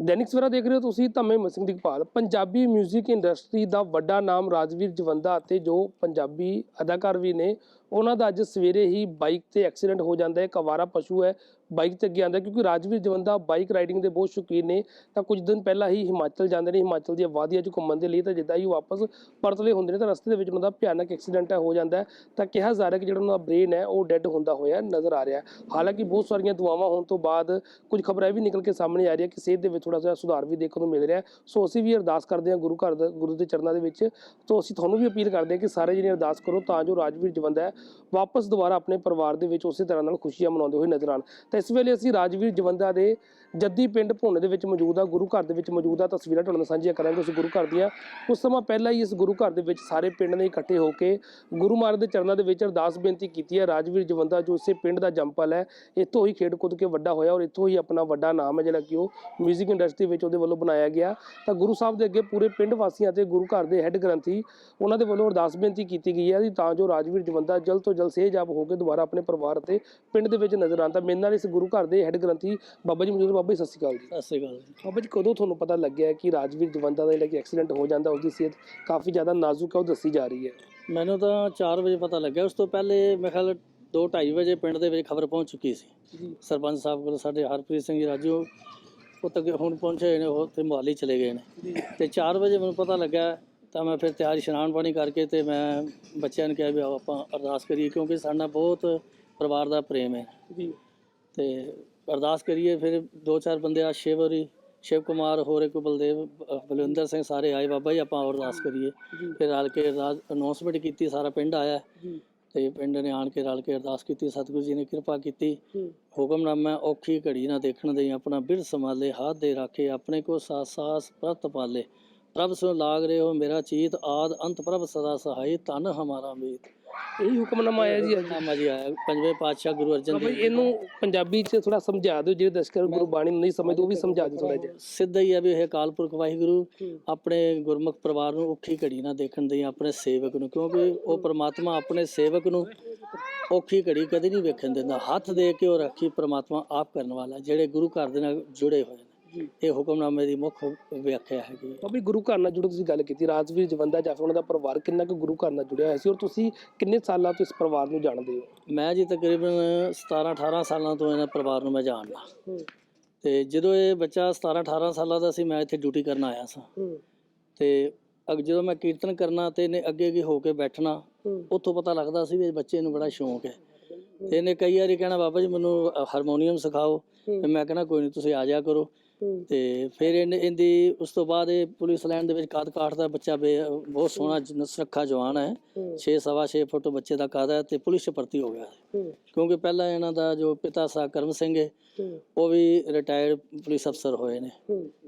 ਦੈਨਿਕ ਸਵੇਰਾ ਦੇਖ ਰਹੇ ਹੋ ਤੁਸੀਂ ਧੰਮੇ ਮਸਿੰਘ ਦੀਪਾਲ ਪੰਜਾਬੀ 뮤직 ਇੰਡਸਟਰੀ ਦਾ ਵੱਡਾ ਨਾਮ ਰਾਜਵੀਰ ਜਵੰਦਾ ਅਤੇ ਜੋ ਪੰਜਾਬੀ ਅਦਾਕਾਰ ਵੀ ਨੇ ਉਹਨਾਂ ਦਾ ਅੱਜ ਸਵੇਰੇ ਹੀ ਬਾਈਕ ਤੇ ਐਕਸੀਡੈਂਟ ਹੋ ਜਾਂਦਾ ਹੈ। ਇੱਕ ਅਵਾਰਾ ਪਸ਼ੂ ਹੈ, ਬਾਈਕ ਤੇ ਅੱਗੇ ਆਉਂਦਾ ਕਿਉਂਕਿ ਰਾਜਵੀਰ ਜਵੰਦਾ ਬਾਈਕ ਰਾਈਡਿੰਗ ਦੇ ਬਹੁਤ ਸ਼ੌਕੀਨ ਨੇ। ਤਾਂ ਕੁਝ ਦਿਨ ਪਹਿਲਾਂ ਹੀ ਹਿਮਾਚਲ ਜਾਂਦੇ ਨੇ। ਹਿਮਾਚਲ ਦੀਆਂ ਵਾਦੀਆਂ 'ਚ ਘੁੰਮਣ ਦੇ ਲਈ ਤਾਂ ਜਿੱਦਾਂ ਹੀ ਉਹ ਵਾਪਸ ਪਰਤਲੇ ਹੁੰਦੇ ਨੇ ਤਾਂ ਰਸਤੇ ਦੇ ਵਿੱਚ ਉਹਨਾਂ ਦਾ ਭਿਆਨਕ ਐਕਸੀਡੈਂਟ ਹੋ ਜਾਂਦਾ ਤਾਂ ਕਿਹਾ ਜਾ ਰਿਹਾ ਕਿ ਜਿਹੜਾ ਉਹਨਾਂ ਦਾ ਬ੍ਰੇਨ ਹੈ, ਉਹ ਡੈੱਡ ਹੁੰਦਾ ਹੋਇਆ ਨਜ਼ਰ ਆ ਰਿਹਾ ਹਾਲਾਂਕਿ ਬਹੁਤ ਸਾਰੀਆਂ ਦੁਆਵਾਂ ਹੋਣ ਤੋਂ ਬਾਅਦ ਕੁਝ ਖਬਰਾਂ ਇਹ ਵੀ ਨਿਕਲ ਕੇ ਸਾਹਮਣੇ ਆ ਰਹੀਆਂ ਕਿ ਸਿਹਤ ਦੇ ਵਿੱਚ ਥੋੜਾ ਜਿਹਾ ਸੁਧਾਰ ਵੀ ਦੇਖਣ ਨੂੰ ਮਿਲ ਰਿਹਾ ਸੋ ਅਸੀਂ ਵੀ ਅਰਦਾਸ ਕਰਦੇ ਹਾਂ ਗੁਰੂ ਘਰ ਦਾ, ਗੁਰੂ ਦੇ ਚਰਨਾਂ ਦੇ ਵਿੱਚ। ਤੋਂ ਅਸੀਂ ਤੁਹਾਨੂੰ ਵੀ ਅਪੀਲ ਕਰਦੇ ਹਾਂ ਕਿ ਸਾਰੇ ਜਣੇ ਅਰਦਾਸ ਕਰੋ ਤਾਂ ਜੋ ਰਾਜਵੀਰ ਜਵੰਦਾ ਹੈ ਵਾਪਸ ਦੁਬਾਰਾ ਆਪਣੇ ਪਰਿਵਾਰ ਦੇ ਵਿੱਚ ਉਸੇ ਤਰ੍ਹਾਂ ਨਾਲ ਖੁਸ਼ੀਆਂ ਮਨਾਉਂਦੇ ਹੋਏ ਨਜ਼ਰ ਆਉਣ। ਤਾਂ ਇਸ ਵੇਲੇ ਅਸੀਂ ਰਾਜਵੀਰ ਜਵੰਦਾ ਦੇ ਜੱਦੀ ਪਿੰਡ ਭੁੰਨ ਦੇ ਵਿੱਚ ਮੌਜੂਦ ਆ, ਗੁਰੂ ਘਰ ਦੇ ਵਿੱਚ ਮੌਜੂਦ ਆ, ਤਸਵੀਰਾਂ ਤੁਹਾਨੂੰ ਸਾਂਝੀਆਂ ਕਰਾਂਗੇ ਉਸ ਗੁਰੂ ਘਰ ਦੀਆਂ। ਕੁਝ ਸਮਾਂ ਪਹਿਲਾਂ ਹੀ ਇਸ ਗੁਰੂ ਘਰ ਦੇ ਵਿੱਚ ਸਾਰੇ ਪਿੰਡ ਨੇ ਇਕੱਠੇ ਹੋ ਕੇ ਗੁਰੂ ਮਹਾਰਾਜ ਦੇ ਚਰਨਾਂ ਦੇ ਵਿੱਚ ਅਰਦਾਸ ਬੇਨਤੀ ਕੀਤੀ ਹੈ ਰਾਜਵੀਰ ਜਵੰਦਾ, ਜੋ ਇਸੇ ਪਿੰਡ ਦਾ ਜੰਪਲ ਹੈ, ਇੱਥੋਂ ਹੀ ਖੇਡ ਕੁੱਦ ਕੇ ਵੱਡਾ ਹੋਇਆ ਔਰ ਇੱਥੋਂ ਹੀ ਆਪਣਾ ਵੱਡਾ ਨਾਮ ਹੈ ਜਿਹੜਾ ਕਿ ਉਹ 뮤직 ਇੰਡਸਟਰੀ ਵਿੱਚ ਉਹਦੇ ਵੱਲੋਂ ਬਣਾਇਆ ਗਿਆ। ਤਾਂ ਗੁਰੂ ਸਾਹਿਬ ਦੇ ਅੱਗੇ ਪੂਰੇ ਪਿੰਡ ਵਾਸੀਆਂ ਤੇ ਗੁਰੂ ਘਰ ਦੇ ਹੈੱਡ ਗ੍ਰੰਥੀ ਉਹਨਾਂ ਦੇ ਵੱਲੋਂ ਅਰਦਾਸ ਬੇਨਤੀ ਕੀਤੀ ਗਈ ਹੈ ਤਾਂ ਜੋ ਰਾਜਵੀਰ ਜਵੰਦਾ ਜਲਦ ਤੋਂ ਜਲਦ ਸਿਹਜਾਬ ਹੋ ਕੇ ਦੁਬਾਰਾ ਆਪਣੇ ਪਰਿਵਾਰ ਅਤੇ ਪਿੰਡ ਦੇ ਵਿੱਚ ਨਜ਼ਰ ਆਉਣ। ਤਾਂ ਮੇਰੇ ਨਾਲ ਇਸ ਗੁਰੂ ਘਰ ਦੇ ਹੈੱਡ ਗ੍ਰੰਥੀ ਬਾਬਾ ਜੀ ਮੌਜੂਦ ਬਾਬਾ ਜੀ ਸਤਿ ਸ਼੍ਰੀ ਅਕਾਲ ਜੀ। ਸਤਿ ਸ਼੍ਰੀ ਅਕਾਲ ਜੀ। ਬਾਬਾ ਜੀ ਕਦੋਂ ਤੁਹਾਨੂੰ ਪਤਾ ਲੱਗਿਆ ਕਿ ਰਾਜਵੀਰ ਜਵੰਦਾ ਦਾ ਜਿਹੜਾ ਕਿ ਐਕਸੀਡੈਂਟ ਹੋ ਜਾਂਦਾ ਉਸਦੀ ਸਿਹਤ ਕਾਫੀ ਜ਼ਿਆਦਾ ਨਾਜ਼ੁਕ ਹੈ ਉਹ ਦੱਸੀ ਜਾ ਰਹੀ ਹੈ? ਮੈਨੂੰ ਤਾਂ 4 ਵਜੇ ਪਤਾ ਲੱਗਿਆ। ਉਸ ਤੋਂ ਪਹਿਲੇ ਮੇਰੇ ਖਿਆਲ 2:30 ਵਜੇ ਪਿੰਡ ਦੇ ਵਿੱਚ ਖਬਰ ਪਹੁੰਚ ਚੁੱਕੀ ਸੀ। ਸਰਪੰਚ ਸਾਹਿਬ ਕੋਲ ਸਾਡੇ ਹਰਪ੍ਰੀਤ ਸਿੰਘ ਜੀ ਰਾਜੂ ਉਹ ਤੱਕ ਹੁਣ ਪਹੁੰਚੇ ਨੇ ਉਹ ਤੇ ਮੁਹਾਲੀ ਚਲੇ ਗਏ ਨੇ। ਤੇ 4 ਵਜੇ ਮੈਨੂੰ ਪਤਾ ਲੱਗਾ ਤਾਂ ਮੈਂ ਫਿਰ ਤਿਆਰੀ ਇਸ਼ਨਾਨ ਪਾਣੀ ਕਰਕੇ ਤੇ ਮੈਂ ਬੱਚਿਆਂ ਨੂੰ ਕਿਹਾ ਵੀ ਆਓ ਆਪਾਂ ਅਰਦਾਸ ਕਰੀਏ ਕਿਉਂਕਿ ਸਾਡਾ ਬਹੁਤ ਪਰਿਵਾਰ ਦਾ ਪ੍ਰੇਮ ਹੈ। ਜੀ। ਤੇ ਅਰਦਾਸ ਕਰੀਏ ਫਿਰ ਦੋ ਚਾਰ ਬੰਦੇ ਆ ਸ਼ਿਵਰੀ ਸ਼ਿਵ ਕੁਮਾਰ ਹੋਰ ਇੱਕ ਬਲਦੇਵ ਬਲਵਿੰਦਰ ਸਿੰਘ ਸਾਰੇ ਆਏ ਬਾਬਾ ਜੀ ਆਪਾਂ ਅਰਦਾਸ ਕਰੀਏ। ਫਿਰ ਰਲ ਕੇ ਅਰਦਾਸ ਅਨਾਉਂਸਮੈਂਟ ਕੀਤੀ ਸਾਰਾ ਪਿੰਡ ਆਇਆ। ਤੇ ਪਿੰਡ ਨੇ ਆਣ ਕੇ ਰਲ ਕੇ ਅਰਦਾਸ ਕੀਤੀ ਸਤਿਗੁਰੂ ਜੀ ਨੇ ਕਿਰਪਾ ਕੀਤੀ। ਹੁਕਮਨਾਮਾ ਔਖੀ ਘੜੀ ਨਾ ਦੇਖਣ ਦੇ ਆਪਣਾ ਬਿਰ ਸੰਭਾਲੇ ਹੱਥ ਦੇ ਰਾਖੇ ਆਪਣੇ ਕੋ ਸਾਸ ਸਾਸ ਪ੍ਰਤ ਪਾਲੇ। ਪ੍ਰਭ ਸੋ ਲਾਗ ਰਹੇ ਹੋ ਮੇਰਾ ਚੀਤ ਆਦ ਅੰਤ ਪ੍ਰਭ ਸਦਾ ਸਹਾਈ ਤਨ ਹਮਾਰਾ ਮੀਤ। ਇਹੀ ਹੁਕਮਨਾਮਾ ਆਇਆ ਜੀ ਅੱਜ। ਨਾਮਾ ਜੀ ਆਇਆ। ਪੰਜਵੇਂ ਪਾਤਸ਼ਾਹ ਗੁਰੂ ਅਰਜਨ ਬਾਬਾ ਦੇਵ ਜੀ ਇਹਨੂੰ ਪੰਜਾਬੀ 'ਚ ਥੋੜਾ ਸਮਝਾ ਦਿਓ ਜਿਹੜੇ ਦਰਸ਼ਕ ਗੁਰੂ ਬਾਣੀ ਨੂੰ ਨਹੀਂ ਸਮਝਦੇ ਉਹ ਵੀ ਸਮਝਾ ਦਿਓ ਥੋੜਾ ਜਿਹਾ। ਸਿੱਧਾ ਹੀ ਹੈ ਵੀ ਇਹ ਅਕਾਲ ਪੁਰਖ ਵਾਹਿਗੁਰੂ। ਆਪਣੇ ਗੁਰਮੁਖ ਪਰਿਵਾਰ ਨੂੰ ਔਖੀ ਘੜੀ ਨਾ ਦੇਖਣ ਦੇ ਆਪਣੇ ਸੇਵਕ ਨੂੰ ਕਿਉਂਕਿ ਉਹ ਪ੍ਰਮਾਤਮਾ ਆਪਣੇ ਸੇਵਕ ਨੂੰ ਔਖੀ ਘੜੀ ਕਦੇ ਨਹੀਂ ਵੇਖਣ ਦਿੰਦਾ। ਹੱਥ ਦੇ ਕੇ ਉਹ ਰੱਖੀ ਪ੍ਰਮਾਤਮਾ ਆਪ ਕਰਨ ਵਾਲਾ ਜਿਹੜੇ ਗੁਰੂ ਘਰ ਦੇ ਨਾਲ ਜੁੜੇ ਹੋਏ ਨੇ। ਇਹ ਹੁਕਮਨਾਮੇ ਦੀ ਮੁੱਖ ਵਿਆਖਿਆ ਹੈਗੀ ਬਾਬਾ ਜੀ ਗੁਰੂ ਘਰ ਨਾਲ ਜੁੜੋ ਤੁਸੀਂ ਗੱਲ ਕੀਤੀ ਰਾਜਵੀਰ ਜਵੰਦਾ ਜਾਂ ਫਿਰ ਉਹਨਾਂ ਦਾ ਪਰਿਵਾਰ ਕਿੰਨਾ ਕੁ ਗੁਰੂ ਘਰ ਨਾਲ ਜੁੜਿਆ ਹੋਇਆ ਸੀ ਔਰ ਤੁਸੀਂ ਕਿੰਨੇ ਸਾਲਾਂ ਤੋਂ ਇਸ ਪਰਿਵਾਰ ਨੂੰ ਜਾਣਦੇ ਹੋ? ਮੈਂ ਜੀ ਤਕਰੀਬਨ 17 18 ਸਾਲਾਂ ਤੋਂ ਇਹਨਾਂ ਪਰਿਵਾਰ ਨੂੰ ਮੈਂ ਜਾਣਦਾ। ਹੂੰ। ਤੇ ਜਦੋਂ ਇਹ ਬੱਚਾ 17 18 ਸਾਲਾਂ ਦਾ ਸੀ ਮੈਂ ਇੱਥੇ ਡਿਊਟੀ ਕਰਨ ਆਇਆ ਸਾਂ। ਹੂੰ। ਤੇ ਅਗ ਜਦੋਂ ਮੈਂ ਕੀਰਤਨ ਕਰਨਾ ਤੇ ਇਹਨੇ ਅੱਗੇ ਅੱਗੇ ਹੋ ਕੇ ਬੈਠਣਾ ਹੂੰ। ਉੱਥੋਂ ਪਤਾ ਲੱਗਦਾ ਸੀ ਵੀ ਇਹ ਬੱਚੇ ਨੂੰ ਬੜਾ ਸ਼ੌਂਕ ਹੈ। ਤੇ ਇਹਨੇ ਕਈ ਵਾਰੀ ਕਹਿਣਾ ਬਾਬਾ ਜੀ ਮੈਨੂੰ ਹਾਰਮੋਨੀਅਮ ਸਿਖਾਓ। ਤੇ ਮੈਂ ਕਹਿਣਾ ਕੋਈ ਨਹੀਂ ਤੁਸੀਂ ਆ ਜਾਇਆ ਕਰੋ। ਹੂੰ ਤੇ ਫਿਰ ਇਹਦੀ ਉਸ ਤੋਂ ਬਾਅਦ ਇਹ ਪੁਲਿਸ ਲਾਈਨ ਦੇ ਵਿੱਚ ਕੱਦ ਕਾਠਦਾ ਬੱਚਾ ਬੇ- ਬਹੁਤ ਸੋਹਣਾ ਸੁਰੱਖਾ ਜਵਾਨ ਹੈ। ਹੂੰ। 6 ਸਵਾ 6 ਫੁੱਟ ਬੱਚੇ ਦਾ ਕੱਦ ਹੈ ਤੇ ਪੁਲਿਸ 'ਚ ਭਰਤੀ ਹੋ ਗਿਆ ਕਿਉਂਕਿ ਪਹਿਲਾਂ ਇਹਨਾਂ ਦਾ ਜੋ ਪਿਤਾ ਸਾ ਕਰਮ ਸਿੰਘ ਹੈ। ਉਹ ਵੀ ਰਿਟਾਇਰਡ ਪੁਲਿਸ ਅਫਸਰ ਹੋਏ ਨੇ।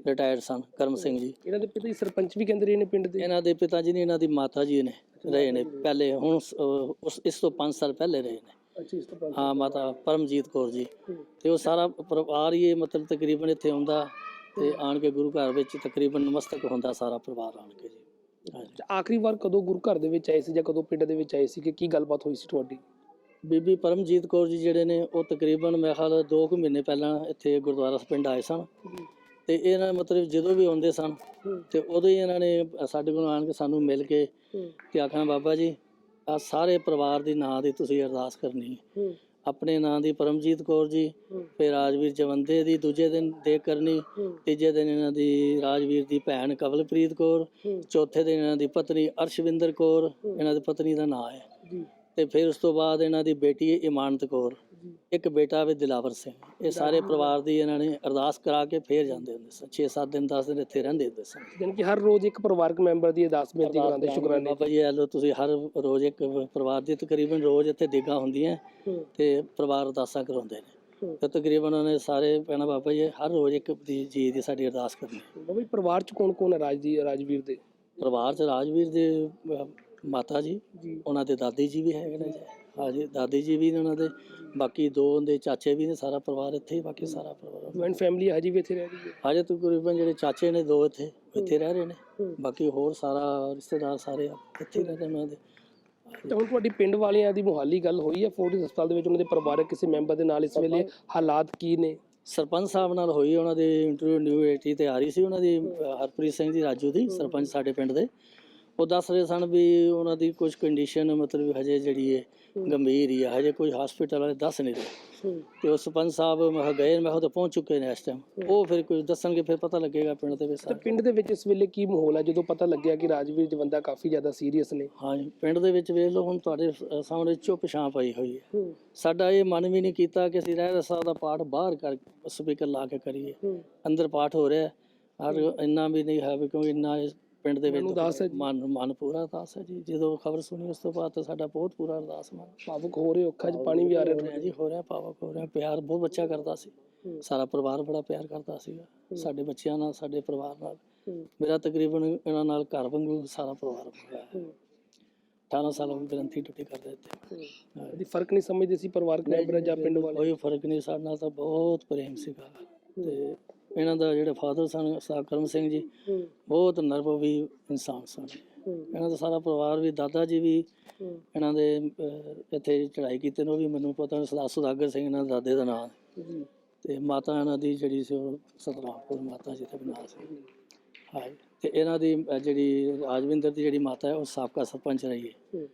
ਰਿਟਾਇਰਡ ਸਨ ਕਰਮ ਸਿੰਘ ਜੀ। ਇਹਨਾਂ ਦੇ ਪਿਤਾ ਜੀ ਸਰਪੰਚ ਵੀ ਕਹਿੰਦੇ ਰਹੇ ਨੇ ਪਿੰਡ ਦੇ? ਇਹਨਾਂ ਦੇ ਪਿਤਾ ਜੀ ਨੇ ਇਹਨਾਂ ਦੀ ਮਾਤਾ ਜੀ ਨੇ ਰਹੇ ਨੇ। ਪਹਿਲੇ ਹੁਣ ਇਸ ਤੋਂ 5 ਸਾਲ ਪਹਿਲੇ ਰਹੇ ਨੇ। ਅੱਛਾ ਇਸ ਤੋਂ ਬਾਅਦ ਹਾਂ ਮਾਤਾ ਪਰਮਜੀਤ ਕੌਰ ਜੀ। ਤੇ ਉਹ ਸਾਰਾ ਪਰਿਵਾਰ ਹੀ ਇਹ ਮਤਲਬ ਤਕਰੀਬਨ ਇੱਥੇ ਆਉਂਦਾ ਤੇ ਆਣ ਕੇ ਗੁਰੂ ਘਰ ਵਿੱਚ ਤਕਰੀਬਨ ਨਮਸਤਕ ਹੁੰਦਾ ਸਾਰਾ ਪਰਿਵਾਰ ਆਣ ਕੇ ਜੀ। ਆਖਰੀ ਵਾਰ ਕਦੋਂ ਗੁਰੂ ਘਰ ਦੇ ਵਿੱਚ ਆਏ ਸੀ ਜਾਂ ਕਦੋਂ ਪਿੰਡ ਦੇ ਵਿੱਚ ਆਏ ਸੀ ਕਿ ਕੀ ਗੱਲਬਾਤ ਹੋਈ ਸੀ ਤੁਹਾਡੀ? ਬੀਬੀ ਪਰਮਜੀਤ ਕੌਰ ਜੀ ਜਿਹੜੇ ਨੇ ਉਹ ਤਕਰੀਬਨ ਮੇਰੇ ਖਿਆਲ 2 ਕੁ ਮਹੀਨੇ ਪਹਿਲਾਂ ਇੱਥੇ ਗੁਰਦੁਆਰਾ ਪਿੰਡ ਆਏ ਸਨ। ਤੇ ਇਹਨਾਂ ਮਤਲਬ ਜਦੋਂ ਵੀ ਆਉਂਦੇ ਸਨ ਤੇ ਉਦੋਂ ਹੀ ਇਹਨਾਂ ਨੇ ਸਾਡੇ ਕੋਲ ਆਣ ਕੇ ਸਾਨੂੰ ਮਿਲ ਕੇ ਤੇ ਆਖਣਾ ਬਾਬਾ ਜੀ ਆ ਸਾਰੇ ਪਰਿਵਾਰ ਦੀ ਨਾਂ ਦੀ ਤੁਸੀਂ ਅਰਦਾਸ ਕਰਨੀ ਹੈ। ਆਪਣੇ ਨਾਂ ਦੀ ਪਰਮਜੀਤ ਕੌਰ ਜੀ ਫਿਰ ਰਾਜਵੀਰ ਜਵੰਦੇ ਦੀ ਦੂਜੇ ਦਿਨ ਦੇ ਕਰਨੀ ਤੀਜੇ ਦਿਨ ਇਹਨਾਂ ਦੀ ਰਾਜਵੀਰ ਦੀ ਭੈਣ ਕਵਲਪ੍ਰੀਤ ਕੌਰ ਚੌਥੇ ਦਿਨ ਇਹਨਾਂ ਦੀ ਪਤਨੀ ਅਰਸ਼ਵਿੰਦਰ ਕੌਰ ਇਹਨਾਂ ਦੀ ਪਤਨੀ ਦਾ ਨਾਂ ਹੈ। ਤੇ ਫਿਰ ਉਸ ਤੋਂ ਬਾਅਦ ਇਹਨਾਂ ਦੀ ਬੇਟੀ ਇਮਾਨਤ ਕੌਰ। ਇੱਕ ਬੇਟਾ ਵੀ ਦਿਲਾਵਰ ਸਿੰਘ ਇਹ ਸਾਰੇ ਪਰਿਵਾਰ ਦੀ ਇਹਨਾਂ ਨੇ ਅਰਦਾਸ ਕਰਾ ਕੇ ਫੇਰ ਜਾਂਦੇ ਹੁੰਦੇ ਸਨ 6-7 ਦਿਨ 10 ਦਿਨ ਇੱਥੇ ਰਹਿੰਦੇ ਹੁੰਦੇ ਸਨ। ਜਾਣੀ ਕਿ ਹਰ ਰੋਜ਼ ਇੱਕ ਪਰਿਵਾਰਕ ਮੈਂਬਰ ਦੀ ਅਰਦਾਸ ਬੇਨਤੀ ਕਰਾਉਂਦੇ ਸ਼ੁਕਰਾਨੇ ਬਾਬਾ ਜੀ ਲਓ ਤੁਸੀਂ ਹਰ ਰੋਜ਼ ਇੱਕ ਪਰਿਵਾਰ ਦੀ ਤਕਰੀਬਨ ਰੋਜ਼ ਇੱਥੇ ਦੇਗਾ ਹੁੰਦੀਆਂ ਹੂੰ। ਤੇ ਪਰਿਵਾਰ ਅਰਦਾਸਾਂ ਕਰਾਉਂਦੇ ਨੇ। ਤੇ ਤਕਰੀਬਨ ਉਹਨੇ ਸਾਰੇ ਕਹਿਣਾ ਬਾਬਾ ਜੀ ਹਰ ਰੋਜ਼ ਇੱਕ ਜੀ ਦੀ ਸਾਡੀ ਅਰਦਾਸ ਕਰਨੀ ਬਾਬਾ ਜੀ ਪਰਿਵਾਰ ਚ ਕੌਣ ਕੌਣ ਹੈ ਰਾਜ ਦੀ ਰਾਜਵੀਰ ਦੇ? ਪਰਿਵਾਰ ਚ ਰਾਜਵੀਰ ਦੇ ਮਾਤਾ ਜੀ ਜੀ। ਉਹਨਾਂ ਦੇ ਦਾਦੀ ਜੀ ਵੀ ਹੈਗੇ ਨੇ ਜੀ। ਹਾਂਜੀ ਦਾਦੀ ਜੀ ਵੀ ਨੇ ਉਹਨਾਂ ਦੇ ਬਾਕੀ ਦੋ ਉਹਦੇ ਚਾਚੇ ਵੀ ਨੇ ਸਾਰਾ ਪਰਿਵਾਰ ਇੱਥੇ ਹੀ ਬਾਕੀ ਸਾਰਾ ਪਰਿਵਾਰ ਜੁਆਇੰਟ ਫੈਮਿਲੀ ਹਜੇ ਵੀ ਇੱਥੇ ਰਹਿ ਰਹੀ ਹੈ? ਹਜੇ ਤਕਰੀਬਨ ਜਿਹੜੇ ਚਾਚੇ ਨੇ ਦੋ ਇੱਥੇ ਇੱਥੇ ਰਹਿ ਰਹੇ ਨੇ। ਬਾਕੀ ਹੋਰ ਸਾਰਾ ਰਿਸ਼ਤੇਦਾਰ ਸਾਰੇ ਇੱਥੇ ਹੀ ਰਹਿ ਰਹੇ ਨੇ ਉਹਨਾਂ ਦੇ। ਤਾਂ ਹੁਣ ਤੁਹਾਡੀ ਪਿੰਡ ਵਾਲਿਆਂ ਦੀ ਮੁਹਾਲੀ ਗੱਲ ਹੋਈ ਹੈ ਫੋਰਟਿਸ ਹਸਪਤਾਲ ਦੇ ਵਿੱਚ ਉਹਨਾਂ ਦੇ ਪਰਿਵਾਰਕ ਕਿਸੇ ਮੈਂਬਰ ਦੇ ਨਾਲ ਇਸ ਵੇਲੇ ਹਾਲਾਤ ਕੀ ਨੇ? ਸਰਪੰਚ ਸਾਹਿਬ ਨਾਲ ਹੋਈ ਉਹਨਾਂ ਦੀ ਇੰਟਰਵਿਊ ਨਿਊ ਏਟੀ ਤੇ ਆ ਰਹੀ ਸੀ ਉਹਨਾਂ ਦੀ ਹਰਪ੍ਰੀਤ ਸਿੰਘ ਜੀ ਰਾਜੂ ਦੀ ਸਰਪੰਚ ਸਾਡੇ ਪਿੰਡ ਦੇ। ਉਹ ਦੱਸ ਰਹੇ ਸਨ ਵੀ ਉਹਨਾਂ ਦੀ ਕੁਝ ਕੰਡੀਸ਼ਨ ਮਤਲਬ ਹਜੇ ਜਿਹੜੀ ਹੈ। ਗੰਭੀਰ ਹੀ ਆ ਹਜੇ ਕੋਈ ਹਸਪੀਟਲ ਵਾਲੇ ਦੱਸ ਨਹੀਂ ਰਹੇ। ਤੇ ਉਹ ਸਰਪੰਚ ਸਾਹਿਬ ਮੈਂ ਗਏ ਮੈਂ ਕਿਹਾ ਉਹ ਤਾਂ ਪਹੁੰਚ ਚੁੱਕੇ ਨੇ ਇਸ ਟਾਈਮ ਉਹ ਫਿਰ ਕੁਝ ਦੱਸਣਗੇ ਫਿਰ ਪਤਾ ਲੱਗੇਗਾ ਪਿੰਡ ਦੇ ਵਿੱਚ ਤੇ। ਪਿੰਡ ਦੇ ਵਿੱਚ ਇਸ ਵੇਲੇ ਕੀ ਮਾਹੌਲ ਹੈ ਜਦੋਂ ਪਤਾ ਲੱਗਿਆ ਕਿ ਰਾਜਵੀਰ ਜਵੰਦਾ ਕਾਫੀ ਜ਼ਿਆਦਾ ਸੀਰੀਅਸ ਨੇ। ਹਾਂਜੀ ਪਿੰਡ ਦੇ ਵਿੱਚ ਵੇਖ ਲਓ ਹੁਣ ਤੁਹਾਡੇ ਸਾਹਮਣੇ ਚੁੱਪ ਛਾਂ ਪਈ ਹੋਈ ਹੈ। ਸਾਡਾ ਇਹ ਮਨ ਵੀ ਨਹੀਂ ਕੀਤਾ ਕਿ ਅਸੀਂ ਰਹਿ ਰਸਾ ਦਾ ਪਾਠ ਬਾਹਰ ਕਰ ਸਪੀਕਰ ਲਾ ਕੇ ਕਰੀਏ। ਅੰਦਰ ਪਾਠ ਹੋ ਰਿਹਾ ਹੈ। ਔਰ ਇੰਨਾ ਵੀ ਨਹੀਂ ਹੈ ਕਿਉਂਕਿ ਇੰਨਾ ਪਿੰਡ ਦੇ ਵਿੱਚ ਹੈ ਜੀ। ਮਨ ਮਨ ਪੂਰਾ ਅਰਦਾਸ ਹੈ ਜੀ। ਜਦੋਂ ਖਬਰ ਸੁਣੀ ਉਸ ਤੋਂ ਬਾਅਦ ਤਾਂ ਸਾਡਾ ਬਹੁਤ ਪੂਰਾ ਅਰਦਾਸ ਮਨ। ਭਾਵੁਕ ਹੋ ਰਹੇ ਅੱਖਾਂ 'ਚ ਪਾਣੀ ਵੀ ਆ ਰਿਹਾ ਹੋ ਰਿਹਾ ਜੀ ਹੋ ਰਿਹਾ ਪਾਵਕ ਹੋ ਰਿਹਾ। ਪਿਆਰ ਬਹੁਤ ਬੱਚਾ ਕਰਦਾ ਸੀ। ਹੂੰ। ਸਾਰਾ ਪਰਿਵਾਰ ਬੜਾ ਪਿਆਰ ਕਰਦਾ ਸੀਗਾ। ਸਾਡੇ ਬੱਚਿਆਂ ਨਾਲ ਸਾਡੇ ਪਰਿਵਾਰ ਨਾਲ। ਹੂੰ। ਮੇਰਾ ਤਕਰੀਬਨ ਇਹਨਾਂ ਨਾਲ ਘਰ ਵਾਂਗੂ ਸਾਰਾ ਪਰਿਵਾਰ ਹੋਇਆ ਹੈ ਹੂੰ। 18 ਸਾਲ ਹੋ ਗਏ ਗ੍ਰੰਥੀ ਟੁੱਟੀ ਕਰਦੇ ਇੱਥੇ ਕਦੀ ਫ਼ਰਕ ਨਹੀਂ ਸਮਝਦੇ ਸੀ ਪਰਿਵਾਰਕ ਮੈਂਬਰ ਜਾਂ ਪਿੰਡ ਵਾਲੇ? ਕੋਈ ਫ਼ਰਕ ਨਹੀਂ ਸਾਡੇ ਨਾਲ ਤਾਂ ਬਹੁਤ ਪ੍ਰੇਮ ਸੀਗਾ। ਤੇ ਇਹਨਾਂ ਦਾ ਜਿਹੜੇ ਫਾਦਰ ਸਨ ਸਾਕਰਮ ਸਿੰਘ ਜੀ ਬਹੁਤ ਨਰਭਵੀ ਇਨਸਾਨ ਸਨ। ਇਹਨਾਂ ਦਾ ਸਾਰਾ ਪਰਿਵਾਰ ਵੀ ਦਾਦਾ ਜੀ ਵੀ ਇਹਨਾਂ ਦੇ ਇੱਥੇ ਚੜ੍ਹਾਈ ਕੀਤੇ ਨੇ ਉਹ ਵੀ ਮੈਨੂੰ ਪਤਾ ਸਰਦਾਰ ਸੁਦਾਗਰ ਸਿੰਘ ਇਹਨਾਂ ਦਾਦੇ ਦਾ ਨਾਮ ਤੇ ਮਾਤਾ ਇਹਨਾਂ ਦੀ ਜਿਹੜੀ ਸੀ ਉਹ ਸਤਨਾਮਪੁਰ ਮਾਤਾ ਜੀ ਦਾ ਨਾਂ ਸੀ। ਹਾਂ ਤੇ ਇਹਨਾਂ ਦੀ ਜਿਹੜੀ ਰਾਜਵਿੰਦਰ ਦੀ ਜਿਹੜੀ ਮਾਤਾ ਹੈ ਉਹ ਸਾਬਕਾ ਸਰਪੰਚ ਰਹੀ ਹੈ। ਹੂੰ।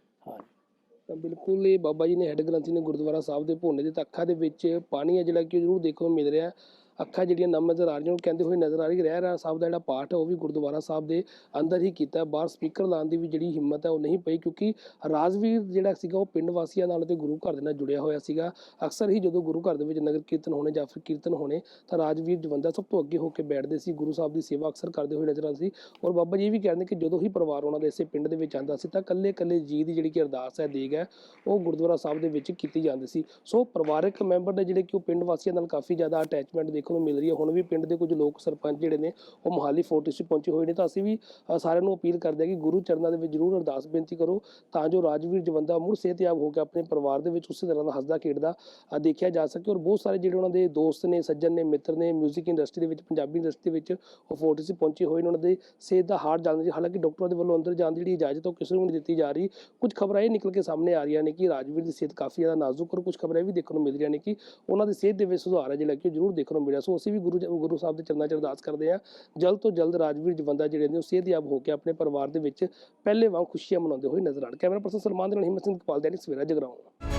ਤਾਂ ਬਿਲਕੁਲ ਇਹ ਬਾਬਾ ਜੀ ਨੇ ਹੈੱਡ ਗ੍ਰੰਥੀ ਨੇ ਗੁਰਦੁਆਰਾ ਸਾਹਿਬ ਦੇ ਭੋਨੇ ਦੇ ਤਾਂ ਅੱਖਾਂ ਦੇ ਵਿੱਚ ਪਾਣੀ ਹੈ ਜਿਹੜਾ ਕਿ ਜ਼ਰੂਰ ਦੇਖਣ ਨੂੰ ਮਿਲ ਰਿਹਾ ਅੱਖਾਂ ਜਿਹੜੀਆਂ ਨਮ ਨਜ਼ਰ ਆ ਰਹੀਆਂ, ਉਹ ਕਹਿੰਦੇ ਹੋਏ ਨਜ਼ਰ ਆ ਰਹੀ, ਰਹਿ ਰਾ ਸਾਹਿਬ ਦਾ ਜਿਹੜਾ ਪਾਠ ਹੈ, ਉਹ ਵੀ ਗੁਰਦੁਆਰਾ ਸਾਹਿਬ ਦੇ ਅੰਦਰ ਹੀ ਕੀਤਾ ਬਾਹਰ ਸਪੀਕਰ ਲਾਉਣ ਦੀ ਵੀ ਜਿਹੜੀ ਹਿੰਮਤ ਹੈ, ਉਹ ਨਹੀਂ ਪਈ, ਕਿਉਂਕਿ ਰਾਜਵੀਰ ਜਿਹੜਾ ਸੀਗਾ, ਉਹ ਪਿੰਡ ਵਾਸੀਆਂ ਨਾਲ ਤੇ ਗੁਰੂ ਘਰ ਦੇ ਨਾਲ ਜੁੜਿਆ ਹੋਇਆ ਸੀਗਾ। ਅਕਸਰ ਹੀ ਜਦੋਂ ਗੁਰੂ ਘਰ ਦੇ ਵਿੱਚ ਨਗਰ ਕੀਰਤਨ ਹੋਣੇ ਜਾਂ ਫਿਰ ਕੀਰਤਨ ਹੋਣੇ, ਤਾਂ ਰਾਜਵੀਰ ਜਵੰਦਾ ਸਭ ਤੋਂ ਅੱਗੇ ਹੋ ਕੇ ਬੈਠਦੇ ਸੀ, ਗੁਰੂ ਸਾਹਿਬ ਦੀ ਸੇਵਾ ਅਕਸਰ ਕਰਦੇ ਹੋਏ ਨਜ਼ਰ ਆਉਂਦੇ ਸੀ। ਔਰ ਬਾਬਾ ਜੀ ਵੀ ਕਹਿੰਦੇ ਕਿ ਜਦੋਂ ਹੀ ਪਰਿਵਾਰ ਉਹਨਾਂ ਦੇ ਇਸੇ ਪਿੰਡ ਦੇ ਵਿੱਚ ਆਂਦਾ ਸੀ, ਤਾਂ ਕੱਲੇ ਕੱਲੇ ਜੀ ਦੀ ਜਿਹੜੀ ਕਿ ਅਰਦਾਸ ਹੈ, ਦੇਗ ਹੈ, ਉਹ ਗੁਰਦੁਆਰਾ ਸਾਹਿਬ ਦੇ ਵਿੱਚ ਕੀਤੀ ਜਾਂਦੀ ਸੀ। ਸੋ ਪਰਿਵਾਰਕ ਮੈਂਬਰ ਨੇ ਜਿਹੜੇ ਕਿ ਉਹ ਪਿੰਡ ਵਾਸੀਆਂ ਨਾਲ ਕਾਫੀ ਜ਼ਿਆਦਾ ਅਟੈਚਮੈਂਟ ਦੇਖਣ ਨੂੰ ਮਿਲ ਰਹੀ ਹੈ। ਹੁਣ ਵੀ ਪਿੰਡ ਦੇ ਕੁਝ ਲੋਕ ਸਰਪੰਚ ਜਿਹੜੇ ਨੇ, ਉਹ ਮੋਹਾਲੀ ਫੋਰਟਿਸ 'ਚ ਪਹੁੰਚੇ ਹੋਏ ਨੇ। ਤਾਂ ਅਸੀਂ ਵੀ ਸਾਰਿਆਂ ਨੂੰ ਅਪੀਲ ਕਰਦੇ ਹਾਂ ਕਿ ਗੁਰੂ ਚਰਨਾਂ ਦੇ ਵਿੱਚ ਜ਼ਰੂਰ ਅਰਦਾਸ ਬੇਨਤੀ ਕਰੋ, ਤਾਂ ਜੋ ਰਾਜਵੀਰ ਜਵੰਦਾ ਮੁੜ ਸਿਹਤਯਾਬ ਹੋ ਕੇ ਆਪਣੇ ਪਰਿਵਾਰ ਦੇ ਵਿੱਚ ਉਸੇ ਤਰ੍ਹਾਂ ਦਾ ਹੱਸਦਾ, ਖੇਡਦਾ ਦੇਖਿਆ ਜਾ ਸਕੇ। ਔਰ ਬਹੁਤ ਸਾਰੇ ਜਿਹੜੇ ਉਹਨਾਂ ਦੇ ਦੋਸਤ ਨੇ, ਸੱਜਣ ਨੇ, ਮਿੱਤਰ ਨੇ 뮤직 ਇੰਡਸਟਰੀ ਦੇ ਵਿੱਚ, ਪੰਜਾਬੀ ਇੰਡਸਟਰੀ ਦੇ ਵਿੱਚ ਉਹ ਫੋਰਟਿਸ 'ਚ ਪਹੁੰਚੇ ਹੋਏ ਨੇ। ਉਹਨਾਂ ਦੇ ਸਿਹਤ ਦਾ ਹਾਲ ਜਾਣਦੇ ਜੀ ਹਾਲਾਂਕਿ ਡਾਕਟਰਾਂ ਦੇ ਵੱਲੋਂ ਅੰਦਰ ਜਾਣ ਦੀ ਜਿਹੜੀ ਇਜਾਜ਼ਤ ਉਹ ਕਿਸੇ ਨੂੰ ਵੀ ਨਹੀਂ ਦਿੱਤੀ ਜਾ ਰਹੀ। ਕੁਝ ਖਬਰਾਂ ਇਹ ਨਿਕਲ ਕੇ ਸਾਹਮਣੇ ਆ ਰਹੀਆਂ ਨੇ ਕਿ ਰਾਜਵੀਰ ਦੀ ਸਿਹਤ ਕਾਫੀ ਜ਼ਿਆਦਾ ਨਾਜ਼ੁਕ ਔਰ ਕੁਝ ਖਬਰਾਂ ਵੀ ਦੇਖਣ ਨੂੰ ਮਿਲ ਰਹੀਆਂ ਨੇ ਕਿ ਉਹਨਾਂ ਦੀ ਸਿਹਤ ਦੇ ਵਿੱਚ ਸੁਧਾਰ ਹੈ ਜਿਹੜਾ ਕਿ ਉਹ ਜ਼ਰੂਰ ਦੇਖਣ ਨੂੰ ਮਿਲਿਆ ਸੋ ਅਸੀਂ ਵੀ ਗੁਰੂ ਗੁਰੂ ਸਾਹਿਬ ਦੇ ਚਰਨਾਂ 'ਚ ਅਰਦਾਸ ਕਰਦੇ ਹਾਂ ਜਲਦ ਤੋਂ ਜਲਦ ਰਾਜਵੀਰ ਜਵੰਦਾ ਜਿਹੜੇ ਨੇ, ਉਹ ਸਿਹਤਯਾਬ ਹੋ ਕੇ ਆਪਣੇ ਪਰਿਵਾਰ ਦੇ ਵਿੱਚ ਪਹਿਲੇ ਵਾਂਗ ਖੁਸ਼ੀਆਂ ਮਨਾਉਂਦੇ ਹੋਏ ਨਜ਼ਰ ਆਉਣ। ਕੈਮਰਾ ਪਰਸਨ ਸਲਮਾਨ ਦੇ ਨਾਲ ਹਿੰਮਤ ਸਿੰਘ ਕਪਾਲ ਦੇ ਸਵੇਰਾ ਜਗਰਾਉਂ।